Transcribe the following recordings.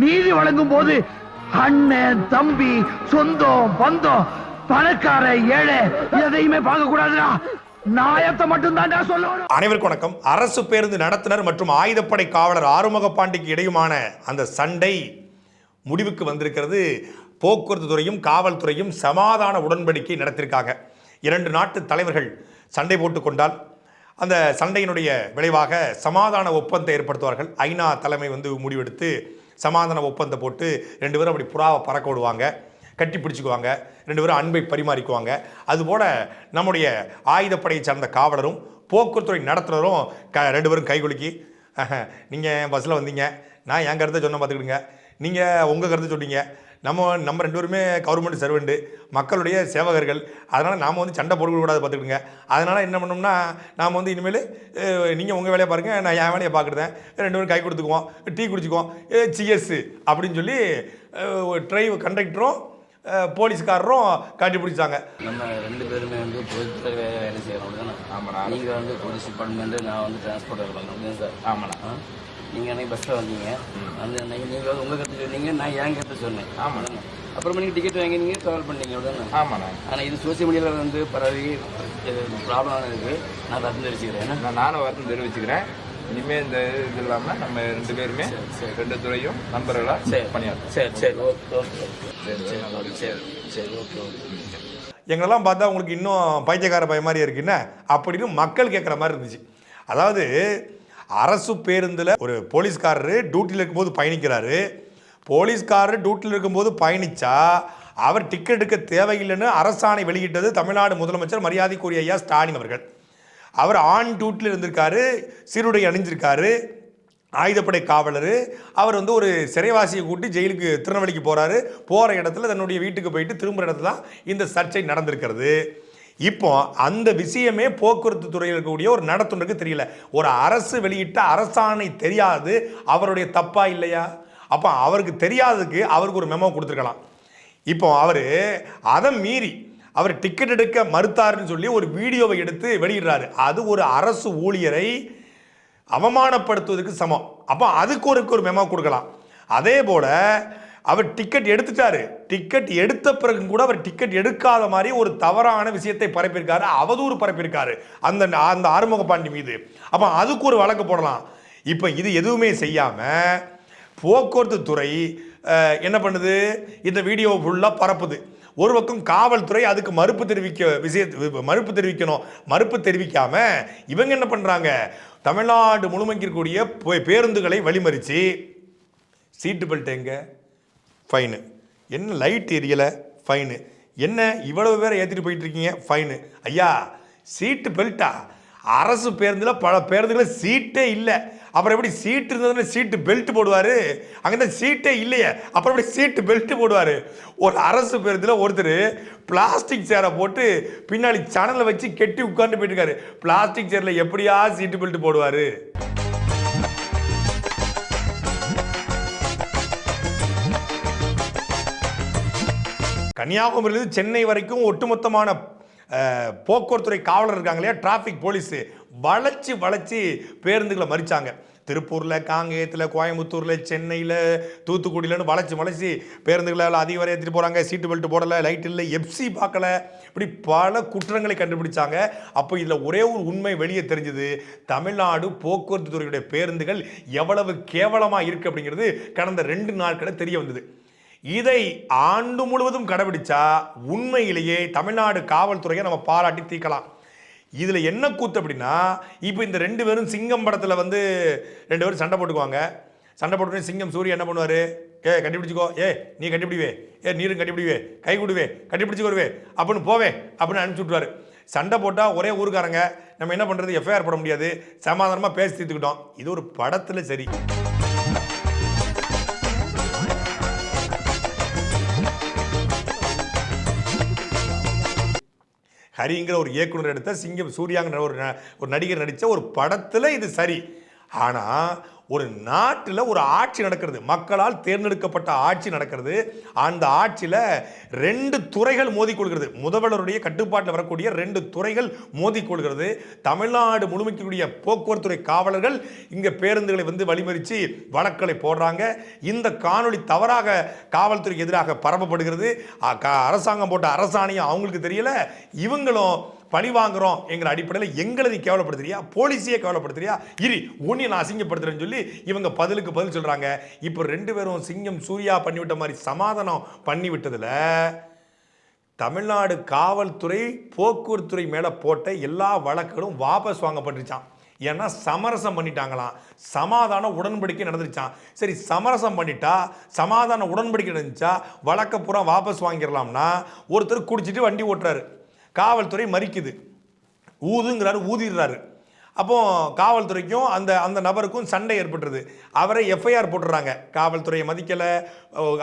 நீதி வழங்கும் போது அண்ணன் தம்பி சொந்தம் பந்தம் பணக்கார ஏழை எதையுமே பார்க்க கூடாதுடா அனைவருக்கும் வணக்கம். அரசு பேருந்து நடத்துனர் மற்றும் ஆயுதப்படை காவலர் ஆறுமுக பாண்டிக்கு இடையுமான அந்த சண்டை முடிவுக்கு வந்திருக்கிறது. போக்குவரத்து துறையும் காவல்துறையும் சமாதான உடன்படிக்கை நடத்தியிருக்காங்க இரண்டு நாட்டு தலைவர்கள் சண்டை போட்டு கொண்டால் அந்த சண்டையினுடைய விளைவாக சமாதான ஒப்பந்தத்தை ஏற்படுத்துவார்கள். ஐநா தலைமை வந்து முடிவெடுத்து சமாதான ஒப்பந்தம் போட்டு ரெண்டு பேரும் அப்படி புறாவை பறக்க விடுவாங்க கட்டி பிடிச்சிக்குவாங்க ரெண்டு பேரும் அன்பை பரிமாறிக்குவாங்க. அதுபோல் நம்முடைய ஆயுதப்படையை சார்ந்த காவலரும் போக்குவரத்துறை நடத்துனரும் க ரெண்டு பேரும் கைகுலுக்கி நீங்கள் பஸ்ஸில் வந்தீங்க? நான் என் கருத்தை சொன்ன பார்த்துக்கிடுங்க. நீங்கள் உங்கள் கருத்தை சொன்னீங்க நம்ம நம்ம ரெண்டு பேருமே கவர்மெண்ட் சர்வெண்ட்டு மக்களுடைய சேவகர்கள். அதனால் நாம் வந்து சண்டை போடக்கூடாது பார்த்துக்கிடுங்க. அதனால் என்ன பண்ணோம்னா நாம் வந்து இனிமேல் நீங்கள் உங்கள் வேலையை பாருங்கள் நான் என் வேலையை பார்க்குறேன். ரெண்டு பேரும் கை கொடுத்துக்குவோம் டீ குடிச்சுக்குவோம். சிஎஸ் அப்படின்னு சொல்லி ட்ரைவ் கண்டக்டரும் போலீஸ்காரரும் காட்டி பிடிச்சாங்க. நம்ம ரெண்டு பேருமே வந்து பொதுத்துறை வேலை செய்கிறோம் ஆமாண்ணா. நீங்கள் வந்து போலீஸ் டிபார்ட்மெண்ட்டு நான் வந்து டிரான்ஸ்போர்ட் சார்? ஆமாண்ணா. நீங்கள் அன்னைக்கு பஸ்ஸில் வந்தீங்க. வந்து அன்னைக்கு நீங்கள் உங்கள் கருத்து சொன்னீங்க நான் என் கருத்து சொன்னேன். ஆமாண்ணா. அப்புறமா நீங்கள் டிக்கெட் வாங்கி நீங்கள் ட்ராவல் பண்ணீங்க தானே ஆமாண்ணா ஆனால் இது சோசியல் மீடியாவில் வந்து பரவி ப்ராப்ளம் இருக்குது நான் ரத்து தெரிவிச்சுக்கிறேன். நான் நானும் வருத்தம் தெரிவிச்சுக்கிறேன். இனிமே இந்த இது இல்லாம நம்ம ரெண்டு பேருமே ரெண்டு துறையும் நண்பர்களா சரி. பணியாற்றும் சரி சரி. Okay okay. சரி சரி சரி. சரி ஓகே ஓகே. எங்களெல்லாம் பார்த்தா உங்களுக்கு இன்னும் பைத்தியக்கார பய மாதிரி இருக்குன்னு அப்படின்னு மக்கள் கேட்குற மாதிரி இருந்துச்சு. அதாவது அரசு பேருந்தில் ஒரு போலீஸ்காரரு டியூட்டியில் இருக்கும்போது பயணிக்கிறாரு. போலீஸ்காரர் டியூட்டியில் இருக்கும்போது பயணிச்சா அவர் டிக்கெட் எடுக்க தேவையில்லைன்னு அரசாணை வெளியிட்டது தமிழ்நாடு முதலமைச்சர் மரியாதைக்குரிய ஐயா ஸ்டாலின் அவர்கள். அவர் ஆண் டியூட்டியில் இருந்திருக்காரு சீருடை அணிஞ்சிருக்காரு ஆயுதப்படை காவலர் அவர் வந்து ஒரு சிறைவாசியை கூட்டி ஜெயிலுக்கு திருநெல்வேலிக்கு போகிறாரு போகிற இடத்துல தன்னுடைய வீட்டுக்கு போயிட்டு திரும்புகிற இடத்துல தான் இந்த சர்ச்சை நடந்திருக்கிறது. இப்போ அந்த விஷயமே போக்குவரத்து துறையில் இருக்கக்கூடிய ஒரு நடத்துனருக்கு தெரியல. ஒரு அரசு வெளியிட்ட அரசாணை தெரியாது அவருடைய தப்பா இல்லையா? அப்போ அவருக்கு தெரியாததுக்கு அவருக்கு ஒரு மெமோ கொடுத்துருக்கலாம். இப்போ அவர் அதை மீறி அவர் டிக்கெட் எடுக்க மறுத்தாருன்னு சொல்லி ஒரு வீடியோவை எடுத்து வெளியிடுறாரு. அது ஒரு அரசு ஊழியரை அவமானப்படுத்துவதற்கு சமம். அப்போ அதுக்கு ஒரு ஒரு மெமோ கொடுக்கலாம். அதே போல் அவர் டிக்கெட் எடுத்துட்டாரு. டிக்கெட் எடுத்த பிறகு கூட அவர் டிக்கெட் எடுக்காத மாதிரி ஒரு தவறான விஷயத்தை பரப்பியிருக்காரு. அவதூறு பரப்பியிருக்காரு அந்த அந்த ஆறுமுக பாண்டி மீது. அப்போ அதுக்கு ஒரு வழக்கு போடலாம். இப்போ இது எதுவுமே செய்யாமல் போக்குவரத்து துறை என்ன பண்ணுது? இந்த வீடியோ ஃபுல்லாக பரப்புது. ஒரு பக்கம் காவல்துறை அதுக்கு மறுப்பு தெரிவிக்க விஷய மறுப்பு தெரிவிக்கணும். மறுப்பு தெரிவிக்காம இவங்க என்ன பண்ணுறாங்க தமிழ்நாடு முழுமைக்கு இருக்கக்கூடிய பே- பேருந்துகளை வழிமறித்து சீட்டு பெல்ட் எங்கே? ஃபைனு என்ன லைட் எரியலை? ஃபைனு என்ன இவ்வளவு பேரை ஏற்றிட்டு போயிட்டு இருக்கீங்க ஃபைனு ஐயா சீட்டு பெல்ட்டா அரசு பேருந்தில் பல பேருந்துகளில் சீட்டே இல்லை. அப்புறம் எப்படி சீட்டு இருந்ததுன்னா சீட்டு பெல்ட் போடுவார்? அங்கே தான் சீட்டே இல்லையே. அப்புறம் எப்படி சீட்டு பெல்ட் போடுவார்? ஒரு அரசு பேருந்தில் ஒருத்தர் பிளாஸ்டிக் சேரை போட்டு பின்னாடி சனலை வச்சு கெட்டி உட்காந்து போயிட்டுருக்காரு. பிளாஸ்டிக் சேரில் எப்படியா சீட்டு பெல்ட் போடுவார்? கன்னியாகுமரியிலிருந்து சென்னை வரைக்கும் ஒட்டுமொத்தமான போக்குவரத்துறை காவலர் இருக்காங்க இல்லையா? Traffic police. வளைச்சி வளைச்சி பேருந்துகளை மறிச்சாங்க. திருப்பூரில் காங்கேயத்தில் கோயம்புத்தூரில் சென்னையில் தூத்துக்குடியிலன்னு வளைச்சி வளைச்சி பேருந்துகளை அதிக வரை ஏற்றிட்டு போகிறாங்க சீட்டு பெல்ட் போடலை லைட் இல்லை எஃப்சி பார்க்கல. இப்படி பல குற்றங்களை கண்டுபிடிச்சாங்க. அப்போ இதில் ஒரே ஒரு உண்மை வெளியே தெரிஞ்சது. தமிழ்நாடு போக்குவரத்து துறையுடைய பேருந்துகள் எவ்வளவு கேவலமாக இருக்குது அப்படிங்கிறது கடந்த ரெண்டு நாட்களை தெரிய வந்தது. இதை ஆண்டு முழுவதும் கடைபிடிச்சா உண்மையிலேயே தமிழ்நாடு காவல்துறையை நம்ம பாராட்டி தீக்கலாம் இதில் என்ன கூத்து அப்படின்னா இப்போ இந்த ரெண்டு பேரும் சிங்கம் படத்தில் வந்து ரெண்டு பேரும் சண்டை போட்டுக்குவாங்க. சண்டை போட்டு சிங்கம் சூரிய என்ன பண்ணுவார்? ஏ கண்டுபிடிச்சிக்கோ. ஏ நீ கட்டிப்பிடிவே ஏ நீரும் கட்டிப்பிடிவே கை கொடுவே. கட்டிப்பிடிச்சு வருவே. அப்படின்னு போவே. அப்படின்னு அனுப்பிச்சி விட்ருவாரு சண்டை போட்டால் ஒரே ஊருக்காரங்க. நம்ம என்ன பண்ணுறது எஃப்ஐஆர் போட முடியாது. சமாதானமாக பேசி தீர்த்துக்கிட்டோம். இது ஒரு படத்தில் சரி. ஹரிங்கிற ஒரு இயக்குனர் எடுத்த சிங்கம் சூர்யாங்கிற ஒரு ஒரு நடிகர் நடித்த ஒரு படத்தில் இது சரி. ஆனால் ஒரு நாட்டில் ஒரு ஆட்சி நடக்கிறது. மக்களால் தேர்ந்தெடுக்கப்பட்ட ஆட்சி நடக்கிறது. அந்த ஆட்சியில் ரெண்டு துறைகள் மோதிக்கொள்கிறது முதல்வருடைய கட்டுப்பாட்டில் வரக்கூடிய ரெண்டு துறைகள் மோதிக்கொள்கிறது தமிழ்நாடு முழுமைக்குரிய போக்குவரத்துறை காவலர்கள் இங்கே பேருந்துகளை வந்து வழிமறித்து வழக்களை போடுறாங்க. இந்த காணொளி தவறாக காவல்துறைக்கு எதிராக பரப்பப்படுகிறது. அரசாங்கம் போட்ட அரசாணையும் அவங்களுக்கு தெரியல. இவங்களும் பழி வாங்குறோம் எங்களை அடிப்படையில் எங்களை நீ கேவலப்படுத்துறியா? போலீஸையே கேவலப்படுத்துறியா? இரு உன்னை நான் அசிங்கப்படுத்துறேன்னு சொல்லி இவங்க பதிலுக்கு பதில் சொல்கிறாங்க இப்போ ரெண்டு பேரும் சிங்கம் சூர்யா பண்ணிவிட்ட மாதிரி சமாதானம் பண்ணிவிட்டதில் தமிழ்நாடு காவல்துறை போக்குவரத்துறை மேலே போட்ட எல்லா வழக்குகளும் வாபஸ் வாங்கப்பட்டுருச்சான் ஏன்னா சமரசம் பண்ணிட்டாங்களாம். சமாதான உடன்படிக்கை நடந்துருச்சான் சரி சமரசம் பண்ணிட்டா சமாதான உடன்படிக்கை நடந்துச்சா வழக்க பூரா வாபஸ் வாங்கிடலாம்னா ஒருத்தர் குடிச்சிட்டு வண்டி ஓட்டுறாரு. காவல்துறை மறிக்குது. ஊதுங்கிறாரு ஊதிடுறாரு. அப்போ காவல்துறைக்கும் அந்த அந்த நபருக்கும் சண்டை ஏற்பட்டுருது. அவரை எஃப்ஐஆர் போட்டுறாங்க. காவல்துறையை மதிக்கலை.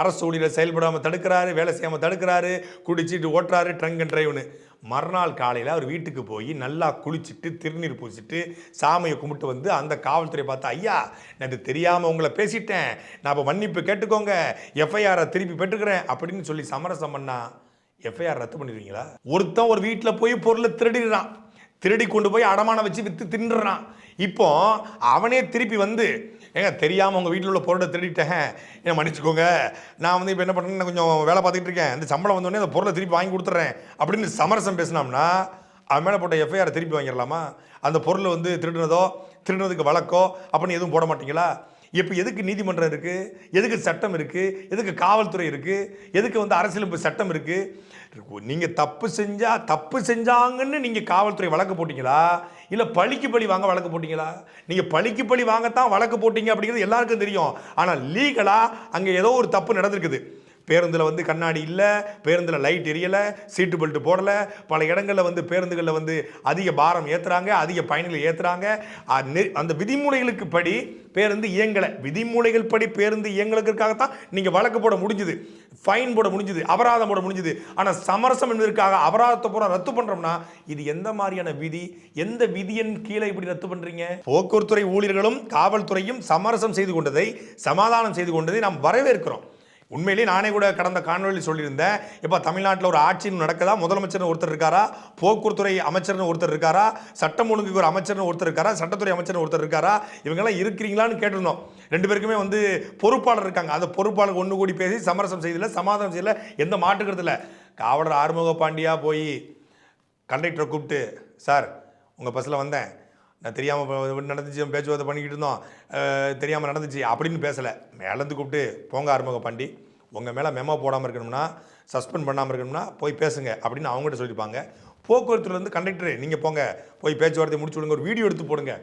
அரசு ஊழியர் செயல்படாமல் தடுக்கிறாரு வேலை செய்யாமல் தடுக்கிறாரு குடிச்சிட்டு ஓட்டுறாரு ட்ரங்க் அண்ட் டிரைவ்னு. மறுநாள் காலையில் அவர் வீட்டுக்கு போய் நல்லா குளிச்சுட்டு திருநீர் பூசிட்டு சாமியை கும்பிட்டு வந்து அந்த காவல்துறை பார்த்தா ஐயா நான் தெரியாமல் உங்களை பேசிட்டேன். நான் இப்போ மன்னிப்பு கேட்டுக்கோங்க. எஃப்ஐஆரை திருப்பி பெற்றுக்கிறேன். அப்படின்னு சொல்லி சமரசம் பண்ணா எஃப்ஐஆர் ரத்து பண்ணிடுவீங்களா? ஒருத்தன் ஒரு வீட்டில் போய் பொருளை திருடிடுறான். திருடி கொண்டு போய் அடமானம் வச்சு விற்று தின்றுறான் இப்போ அவனே திருப்பி வந்து ஏங்க தெரியாமல் உங்கள் வீட்டில் உள்ள பொருளை திருடிட்டேன். என்ன மன்னிச்சுக்கோங்க. நான் வந்து இப்போ என்ன பண்ணுறேன் கொஞ்சம் வேலை பார்த்துக்கிட்டு இருக்கேன். இந்த சம்பளம் வந்தோடனே அந்த பொருளை திருப்பி வாங்கி கொடுத்துட்றேன். அப்படின்னு சமரசம் பேசினோம்னா அவன் மேலே போட்ட எஃப்ஐஆர் திருப்பி வாங்கிடலாமா? அந்த பொருளை வந்து திருடினதோ திருடினதுக்கு வழக்கோ அப்படின்னு எதுவும் போட மாட்டீங்களா? இப்போ எதுக்கு நீதிமன்றம் இருக்குது எதுக்கு சட்டம் இருக்குது எதுக்கு காவல்துறை இருக்குது எதுக்கு வந்து அரசியலமைப்பு சட்டம் இருக்குது நீங்கள் தப்பு செஞ்சால் தப்பு செஞ்சாங்கன்னு நீங்கள் காவல்துறை வழக்கு போட்டிங்களா? இல்லை பழிக்கு பழி வாங்க வழக்கு போட்டிங்களா? நீங்கள் பழிக்கு பழி வாங்கத்தான் வழக்கு போட்டிங்க அப்படிங்கிறது எல்லாருக்கும் தெரியும். ஆனால் லீகலாக அங்கே ஏதோ ஒரு தப்பு நடந்திருக்குது. பேருந்தில் வந்து கண்ணாடி இல்லை பேருந்தில் லைட் எரியலை சீட்டு பெல்ட் போடலை. பல இடங்களில் வந்து பேருந்துகளில் வந்து அதிக பாரம் ஏற்றுறாங்க அதிக பயணிகள் ஏற்றுறாங்க அந்த விதிமுறைகளுக்கு படி பேருந்து இயங்கலை. விதிமுறைகள் படி பேருந்து இயங்கலுக்காகத்தான் நீங்கள் வழக்கு போட முடிஞ்சுது ஃபைன் போட முடிஞ்சுது அபராதம் போட முடிஞ்சுது. ஆனால் சமரசம் என்பதற்காக அபராதத்தை பூரா ரத்து பண்ணுறோம்னா இது எந்த மாதிரியான விதி? எந்த விதியின் கீழே இப்படி ரத்து பண்ணுறீங்க போக்குவரத்துறை ஊழியர்களும் காவல்துறையும் சமரசம் செய்து கொண்டதை சமாதானம் செய்து கொண்டதை நாம் வரவேற்கிறோம். உண்மையிலேயே நானே கூட கடந்த காணொலி சொல்லியிருந்தேன். இப்போ தமிழ்நாட்டில் ஒரு ஆட்சின்னு நடக்குதா? முதலமைச்சர்னு ஒருத்தர் இருக்காரா? போக்குவரத்துறை அமைச்சர்னு ஒருத்தர் இருக்காரா? சட்டம் ஒழுங்குக்கு ஒரு அமைச்சர்னு ஒருத்தர் இருக்காரா? சட்டத்துறை அமைச்சர்னு ஒருத்தர் இருக்காரா? இவங்கெல்லாம் இருக்கிறீங்களான்னு கேட்டிருந்தோம். ரெண்டு பேருக்குமே வந்து பொறுப்பாளர் இருக்காங்க. அந்த பொறுப்பாளர் ஒன்று கூடி பேசி சமரசம் செய்யல சமாதானம் செய்யல எந்த மாட்டுக்கிறதுல இல்லை காவலர் ஆறுமுக பாண்டியா போய் கண்டக்டரை கூப்பிட்டு சார் உங்கள் பஸ்ஸில் வந்தேன். நான் தெரியாமல் நடந்துச்சு பேச்சுவார்த்தை பண்ணிக்கிட்டு இருந்தோம். தெரியாமல் நடந்துச்சு அப்படின்னு பேசலை. மேலேருந்து கூப்பிட்டு போங்க ஆறுமுக பாண்டி உங்கள் மேலே மெமோ போடாமல் இருக்கணும்னா சஸ்பெண்ட் பண்ணாமல் இருக்கணும்னா போய் பேசுங்க அப்படின்னு அவங்ககிட்ட சொல்லியிருப்பாங்க. போக்குவரத்துலேருந்து கண்டக்டர் நீங்கள் போங்க போய் பேச்சுவார்த்தை முடிச்சு விடுங்க ஒரு வீடியோ எடுத்து போடுங்க.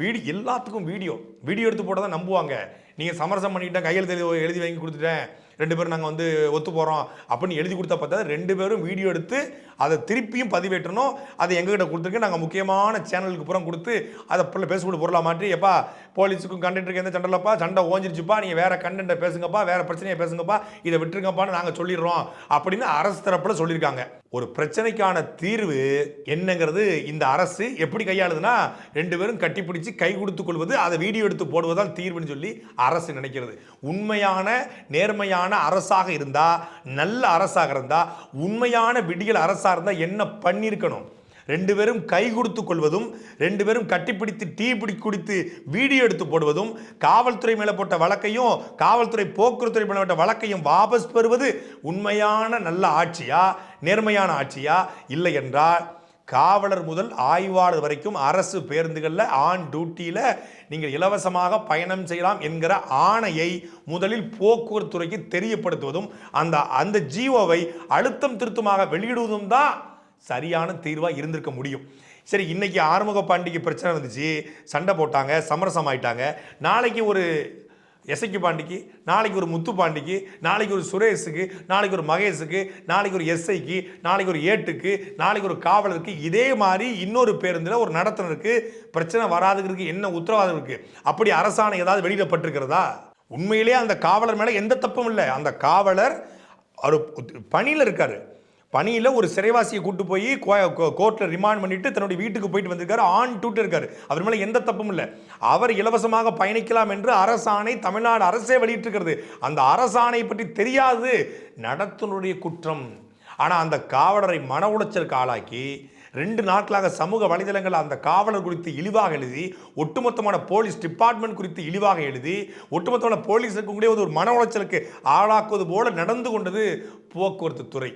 வீடியோ எல்லாத்துக்கும் வீடியோ. வீடியோ எடுத்து போட்டால் தான் நம்புவாங்க. நீங்கள் சமரசம் பண்ணிக்கிட்டேன் கையில் எழுதி எழுதி வாங்கி கொடுத்துட்டேன். ரெண்டு பேரும் நாங்கள் வந்து ஒத்து போகிறோம் அப்படின்னு எழுதி கொடுத்தா பார்த்தா ரெண்டு பேரும் வீடியோ எடுத்து அதை திருப்பியும் பதிவேற்றணும். அதை எங்ககிட்ட கொடுத்துருக்கு நாங்கள் முக்கியமான சேனலுக்கு புறம் கொடுத்து அதை பிள்ளை பேசக்கூடிய பொருளாக மாற்றி எப்பா போலீஸுக்கும் கண்டக்டருக்கு எந்த சண்டைலப்பா சண்டை ஓஞ்சிருச்சுப்பா. நீங்கள் வேறு கண்டென்ட்டை பேசுங்கப்பா. வேறு பிரச்சனையை பேசுங்கப்பா. இதை விட்டுருங்கப்பான்னு நாங்கள் சொல்லிடுறோம். அப்படின்னு அரசு தரப்பில் சொல்லியிருக்காங்க. ஒரு பிரச்சனைக்கான தீர்வு என்னங்கிறது இந்த அரசு எப்படி கையாளுதுன்னா ரெண்டு பேரும் கட்டிப்பிடிச்சு கை கொடுத்து கொள்வது அதை வீடியோ எடுத்து போடுவதுதான் தீர்வுன்னு சொல்லி அரசு நினைக்கிறது. உண்மையான நேர்மையான அரசாக இருந்தால் நல்ல அரசாக இருந்தால் உண்மையான விடியல் அரசு இருந்தால் என்ன பண்ணியிருக்கணும் ரெண்டு பேரும் கை கொடுத்து கொள்வதும் ரெண்டு பேரும் கட்டிப்பிடித்து டீ பிடி குடித்து வீடியோ எடுத்து போடுவதும் காவல்துறை மேலே போட்ட வழக்கையும் காவல்துறை போக்குவரத்துறை மேலே போட்ட வழக்கையும் வாபஸ் பெறுவது உண்மையான நல்ல ஆட்சியா நேர்மையான ஆட்சியா இல்லை என்றால் காவலர் முதல் ஆய்வாளர் வரைக்கும் அரசு பேருந்துகளில் ஆன் டியூட்டியில் நீங்கள் இலவசமாக பயணம் செய்யலாம் என்கிற ஆணையை முதலில் போக்குவரத்துறைக்கு தெரியப்படுத்துவதும் அந்த அந்த ஜியோவை அழுத்தம் திருத்தமாக வெளியிடுவதும் தான் சரியான தீர்வாக இருந்திருக்க முடியும். சரி இன்னைக்கு ஆறுமுக பாண்டிக்கு பிரச்சனை வந்துச்சு. சண்டை போட்டாங்க சமரசம் ஆயிட்டாங்க நாளைக்கு ஒரு எசைக்கு பாண்டிக்கு நாளைக்கு ஒரு முத்து பாண்டிக்கு நாளைக்கு ஒரு சுரேஷுக்கு நாளைக்கு ஒரு மகேஷுக்கு நாளைக்கு ஒரு எஸ்ஐக்கு நாளைக்கு ஒரு ஏட்டுக்கு நாளைக்கு ஒரு காவலருக்கு இதே மாதிரி இன்னொரு பேருந்தில் ஒரு நடத்துனருக்கு பிரச்சனை வராதுங்கிறதுக்கு என்ன உத்தரவாதம் இருக்குது அப்படி அரசாணை ஏதாவது வெளியிடப்பட்டிருக்கிறதா உண்மையிலேயே அந்த காவலர் மேலே எந்த தப்பும் இல்லை. அந்த காவலர் அவர் பணியில் இருக்காரு. பணியில் ஒரு சிறைவாசியை கூட்டு போய் கோர்ட்டில் ரிமாண்ட் பண்ணிட்டு தன்னுடைய வீட்டுக்கு போயிட்டு வந்திருக்காரு. ஆண் டூட்டு இருக்காரு. அவர் மேலே எந்த தப்பும் இல்லை. அவர் இலவசமாக பயணிக்கலாம் என்று அரசாணை தமிழ்நாடு அரசே வெளியிட்டிருக்கிறது. அந்த அரசாணை பற்றி தெரியாது. நடத்துனுடைய குற்றம். ஆனால் அந்த காவலரை மன உளைச்சலுக்கு ஆளாக்கி ரெண்டு நாட்களாக சமூக வலைதளங்கள் அந்த காவலர் குறித்து இழிவாக எழுதி ஒட்டுமொத்தமான போலீஸ் டிபார்ட்மெண்ட் குறித்து இழிவாக எழுதி ஒட்டுமொத்தமான போலீஸுக்கு கூட ஒரு மன உளைச்சலுக்கு ஆளாக்குவது போல நடந்து கொண்டது போக்குவரத்து துறை.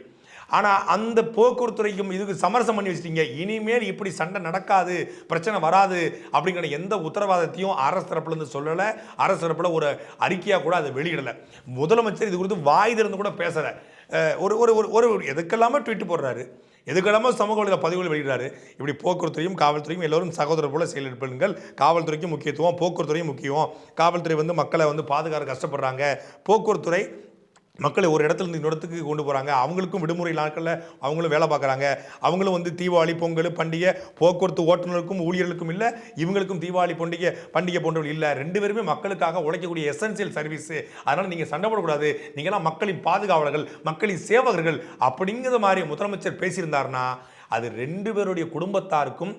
ஆனால் அந்த போக்குவரத்துறைக்கும் இதுக்கு சமரசம் பண்ணி வச்சிட்டீங்க. இனிமேல் இப்படி சண்டை நடக்காது பிரச்சனை வராது அப்படிங்கிற எந்த உத்தரவாதத்தையும் அரசு தரப்புலேருந்து சொல்லலை. அரசு தரப்பில் ஒரு அறிக்கையாக கூட அதை வெளியிடலை. முதலமைச்சர் இது குறித்து வாய் திறந்து கூட பேசலை. ஒரு ஒரு ஒரு ஒரு எதுக்கெல்லாமல் ட்வீட் போடுறாரு. எதுக்கெல்லாமல் சமூக வலைதள பதிவுகள் வெளியிடுறாரு. இப்படி போக்குவரத்துறையும் காவல்துறையும் எல்லோரும் சகோதரர் போல செயல்படுங்கள் காவல்துறைக்கும் முக்கியத்துவம் போக்குவரத்துறையும் முக்கியம். காவல்துறை வந்து மக்களை வந்து பாதுகாக்க கஷ்டப்படுறாங்க. போக்குவரத்துறை மக்களை ஒரு இடத்துல இருந்து இன்னொரு இடத்துக்கு கொண்டு போகிறாங்க அவங்களுக்கும் விடுமுறை நாட்களில் அவங்களும் வேலை பார்க்குறாங்க. அவங்களும் வந்து தீபாவளி பொங்கல் பண்டிகை போக்குவரத்து ஓட்டுநருக்கும் ஊழியர்களுக்கும் இல்லை இவங்களுக்கும் தீபாவளி பண்டிகை பண்டிகை போன்றவர்கள் இல்லை. ரெண்டு பேருமே மக்களுக்காக உழைக்கக்கூடிய எசென்சியல் சர்வீஸு அதனால் நீங்கள் சண்டை போடக்கூடாது. நீங்களாம் மக்களின் பாதுகாவலர்கள் மக்களின் சேவகர்கள் அப்படிங்கிற மாதிரி முதலமைச்சர் பேசியிருந்தாருன்னா அது ரெண்டு பேருடைய குடும்பத்தாருக்கும்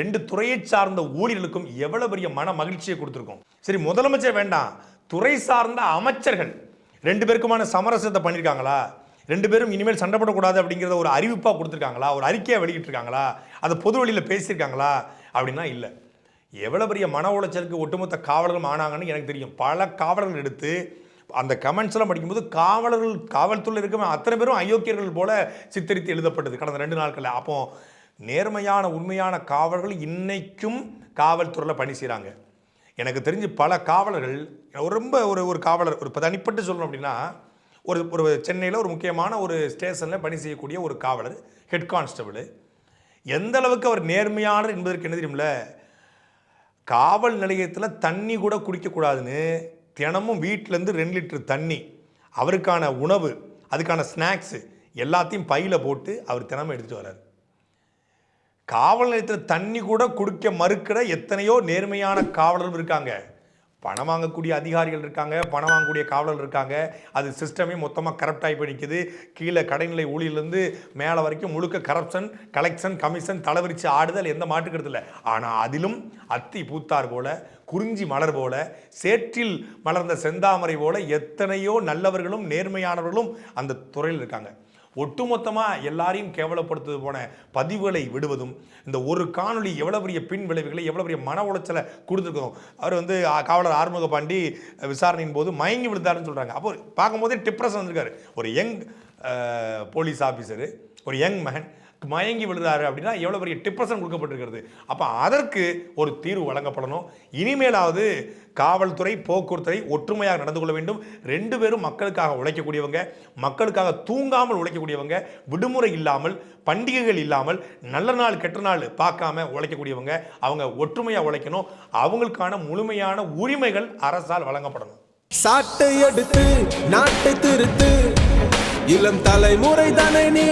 ரெண்டு துறையை சார்ந்த ஊழியர்களுக்கும் எவ்வளோ பெரிய மன மகிழ்ச்சியை கொடுத்துருக்கும். சரி முதலமைச்சர் வேண்டாம். துறை சார்ந்த அமைச்சர்கள் ரெண்டு பேருக்குமான சமரசத்தை பண்ணியிருக்காங்களா ரெண்டு பேரும் இனிமேல் சண்டை போடக்கூடாது அப்படிங்கிறத ஒரு அறிவிப்பாக கொடுத்துருக்காங்களா? ஒரு அறிக்கையை வெளியிட்டிருக்காங்களா? அதை பொது வழியில் பேசியிருக்காங்களா? அப்படின்னா இல்லை. எவ்வளோ பெரிய மன உளைச்சலுக்கு ஒட்டுமொத்த காவலர்களும் ஆனாங்கன்னு எனக்கு தெரியும். பல காவலர்கள் எடுத்து அந்த கமெண்ட்ஸ் எல்லாம் படிக்கும்போது காவலர்கள் காவல்துறையில் இருக்க அத்தனை பேரும் அயோக்கியர்கள் போல சித்தரித்து எழுதப்பட்டது கடந்த ரெண்டு நாட்களில். அப்போது நேர்மையான உண்மையான காவலர்கள் இன்றைக்கும் காவல்துறையில் பணி செய்கிறாங்க எனக்கு தெரிஞ்சு பல காவலர்கள் ரொம்ப ஒரு ஒரு காவலர் ஒரு தனிப்பட்டு சொல்லணும் அப்படின்னா ஒரு ஒரு சென்னையில் ஒரு முக்கியமான ஒரு ஸ்டேஷனில் பணி செய்யக்கூடிய ஒரு காவலர் ஹெட் கான்ஸ்டபிள் எந்த அளவுக்கு அவர் நேர்மையானவர் என்பதற்கு என்ன தெரியும்ல காவல் நிலையத்தில் தண்ணி கூட குடிக்கக்கூடாதுன்னு தினமும் வீட்டிலேருந்து ரெண்டு லிட்டர் தண்ணி அவருக்கான உணவு அதுக்கான ஸ்நாக்ஸு எல்லாத்தையும் பையில் போட்டு அவர் தினமும் எடுத்துகிட்டு வர்றார். காவல் நிலையத்தில் தண்ணி கூட குடிக்க மறுக்கிற எத்தனையோ நேர்மையான காவலர்கள் இருக்காங்க. பணம் வாங்கக்கூடிய அதிகாரிகள் இருக்காங்க. பணம் வாங்கக்கூடிய காவலர்கள் இருக்காங்க. அது சிஸ்டமே மொத்தமாக கரப்ட் ஆகி போய் கீழே கடைநிலை ஊழியிலேருந்து மேலே வரைக்கும் முழுக்க கரப்ஷன் கலெக்ஷன் கமிஷன் தலைவரிச்சு ஆடுதல் எந்த மாட்டுக்கிறது இல்லை ஆனால் அதிலும் அத்தி பூத்தார் போல குறிஞ்சி மலர் போல சேற்றில் மலர்ந்த செந்தாமரை போல எத்தனையோ நல்லவர்களும் நேர்மையானவர்களும் அந்த துறையில் இருக்காங்க. ஒட்டுமொத்தமாக எல்லாரையும் கேவலப்படுத்துவது போன பதிவுகளை விடுவதும் இந்த ஒரு காணொலி எவ்வளோ பெரிய பின் விளைவுகளை எவ்வளோ பெரிய மன உளைச்சலை கொடுத்துருக்கோம் அவர் வந்து காவலர் ஆறுமுக பாண்டி விசாரணையின் போது மயங்கி விழுந்தாருன்னு சொல்கிறாங்க அப்போ பார்க்கும்போதே டிப்ரெஷன் வந்திருக்காரு. ஒரு யங் போலீஸ் ஆஃபீஸரு ஒரு யங் மேன் மயங்கி விழுறாரு அப்படின்னா எவ்வளோ பெரிய டிப்ரெஷன் கொடுக்கப்பட்டிருக்கிறது. அப்போ அதற்கு ஒரு தீர்வு வழங்கப்படணும். இனிமேலாவது காவல்துறை போக்குவரத்துறை ஒற்றுமையாக நடந்து கொள்ள வேண்டும். ரெண்டு பேரும் மக்களுக்காக உழைக்கக்கூடியவங்க மக்களுக்காக தூங்காமல் உழைக்கக்கூடியவங்க விடுமுறை இல்லாமல் பண்டிகைகள் இல்லாமல் நல்ல நாள் கெட்ட நாள் பார்க்காம உழைக்கக்கூடியவங்க அவங்க ஒற்றுமையாக உழைக்கணும். அவங்களுக்கான முழுமையான உரிமைகள் அரசால் வழங்கப்படணும். சாட்டை எடுத்து நாட்டை திருத்து இளம் தலைமுறை தானே நீ